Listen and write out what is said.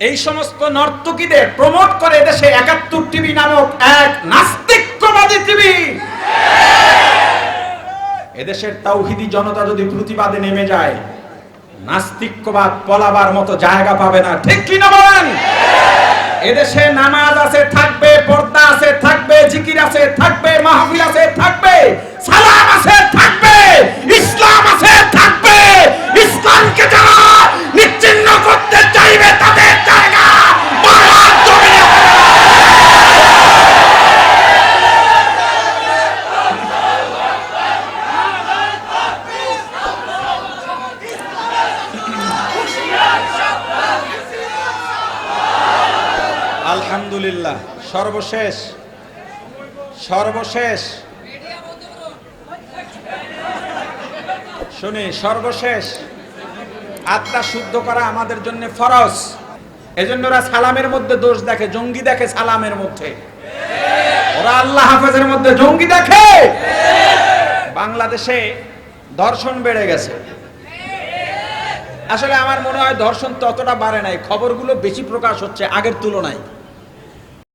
এই সমস্ত নর্তকীদের প্রমোট করে দেশে একাত্তর টিভি নামক এক নাস্তিকবাদী টিভি এদেশের তাওহিদি জনতা যদি প্রতিবাদে নেমে যায় নাস্তিক্যবাদ পলাবার মতো জায়গা পাবে না। ঠিক কি না বলেন? এদেশে নামাজ আছে, থাকবে, পর্দা আছে, থাকবে, জিকির আছে, থাকবে আলহামদুলিল্লাহ। সর্বশেষ। সর্বশেষ। শুনি, সর্বশেষ। আত্মা শুদ্ধ করা আমাদের জন্য ফরজ। এজন্য ওরা সালামের মধ্যে দোষ দেখে, জঙ্গি দেখে সালামের মধ্যে। ওরা আল্লাহ হাফেজের মধ্যে জঙ্গি দেখে। বাংলাদেশে ধর্ষণ বেড়ে গেছে। আসলে আমার মনে হয় ধর্ষণ ততটা বাড়ে নাই। খবরগুলো বেশি প্রকাশ হচ্ছে আগের তুলনায়।